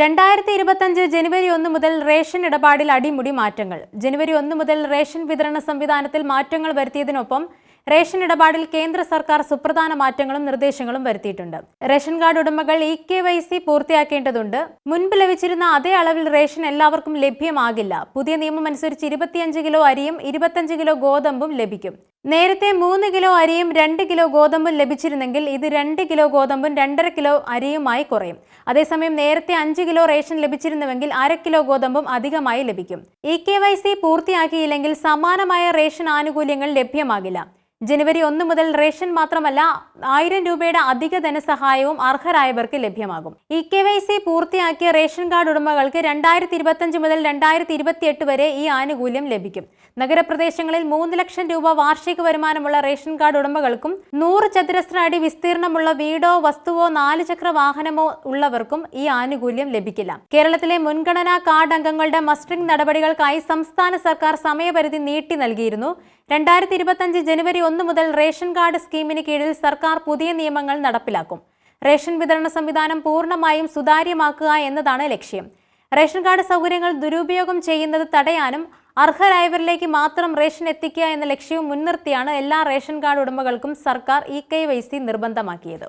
രണ്ടായിരത്തി ഇരുപത്തഞ്ച് ജനുവരി ഒന്ന് മുതൽ റേഷൻ ഇടപാടിൽ അടിമുടി മാറ്റങ്ങൾ. ജനുവരി ഒന്ന് മുതൽ റേഷൻ വിതരണ സംവിധാനത്തിൽ മാറ്റങ്ങൾ വരുത്തിയതിനൊപ്പം റേഷൻ ഇടപാടിൽ കേന്ദ്ര സർക്കാർ സുപ്രധാന മാറ്റങ്ങളും നിർദ്ദേശങ്ങളും വരുത്തിയിട്ടുണ്ട്. റേഷൻ കാർഡ് ഉടമകൾ ഇ കെ വൈ സി പൂർത്തിയാക്കേണ്ടതുണ്ട്. മുൻപ് ലഭിച്ചിരുന്ന അതേ അളവിൽ റേഷൻ എല്ലാവർക്കും ലഭ്യമാകില്ല. പുതിയ നിയമം അനുസരിച്ച് ഇരുപത്തിയഞ്ച് കിലോ അരിയും ഇരുപത്തഞ്ച് കിലോ ഗോതമ്പും ലഭിക്കും. നേരത്തെ മൂന്ന് കിലോ അരിയും രണ്ട് കിലോ ഗോതമ്പും ലഭിച്ചിരുന്നെങ്കിൽ ഇത് രണ്ട് കിലോ ഗോതമ്പും രണ്ടര കിലോ അരിയുമായി കുറയും. അതേസമയം നേരത്തെ അഞ്ച് കിലോ റേഷൻ ലഭിച്ചിരുന്നുവെങ്കിൽ അര കിലോ ഗോതമ്പും അധികമായി ലഭിക്കും. ഇ കെ വൈ സി പൂർത്തിയാക്കിയില്ലെങ്കിൽ സമാനമായ റേഷൻ ആനുകൂല്യങ്ങൾ ലഭ്യമാകില്ല. ജനുവരി ഒന്ന് മുതൽ റേഷൻ മാത്രമല്ല ആയിരം രൂപയുടെ അധിക ധനസഹായവും അർഹരായവർക്ക് ലഭ്യമാകും. ഇ കെ വൈ സി പൂർത്തിയാക്കിയ റേഷൻ കാർഡ് ഉടമകൾക്ക് രണ്ടായിരത്തി ഇരുപത്തഞ്ച് മുതൽ രണ്ടായിരത്തി ഇരുപത്തിയെട്ട് വരെ ഈ ആനുകൂല്യം ലഭിക്കും. നഗരപ്രദേശങ്ങളിൽ മൂന്ന് ലക്ഷം രൂപ വാർഷിക വരുമാനമുള്ള റേഷൻ കാർഡ് ഉടമകൾക്കും നൂറ് ചതുരശ്ര അടി വിസ്തീർണമുള്ള വീടോ വസ്തുവോ നാല് ചക്ര വാഹനമോ ഉള്ളവർക്കും ഈ ആനുകൂല്യം ലഭിക്കില്ല. കേരളത്തിലെ മുൻഗണനാ കാർഡ് അംഗങ്ങളുടെ മസ്റ്ററിംഗ് നടപടികൾക്കായി സംസ്ഥാന സർക്കാർ സമയപരിധി നീട്ടി നൽകിയിരുന്നു. രണ്ടായിരത്തി ഇരുപത്തഞ്ച് ജനുവരി ഒന്ന് മുതൽ റേഷൻ കാർഡ് സ്കീമിന് കീഴിൽ സർക്കാർ പുതിയ നിയമങ്ങൾ നടപ്പിലാക്കും. റേഷൻ വിതരണ സംവിധാനം പൂർണമായും സുതാര്യമാക്കുക എന്നതാണ് ലക്ഷ്യം. റേഷൻ കാർഡ് സൗകര്യങ്ങൾ ദുരുപയോഗം ചെയ്യുന്നത് തടയാനും അർഹരായവരിലേക്ക് മാത്രം റേഷൻ എത്തിക്കുക എന്ന ലക്ഷ്യവും മുൻനിർത്തിയാണ് എല്ലാ റേഷൻ കാർഡ് ഉടമകൾക്കും സർക്കാർ ഇ കെ വൈ സി നിർബന്ധമാക്കിയത്.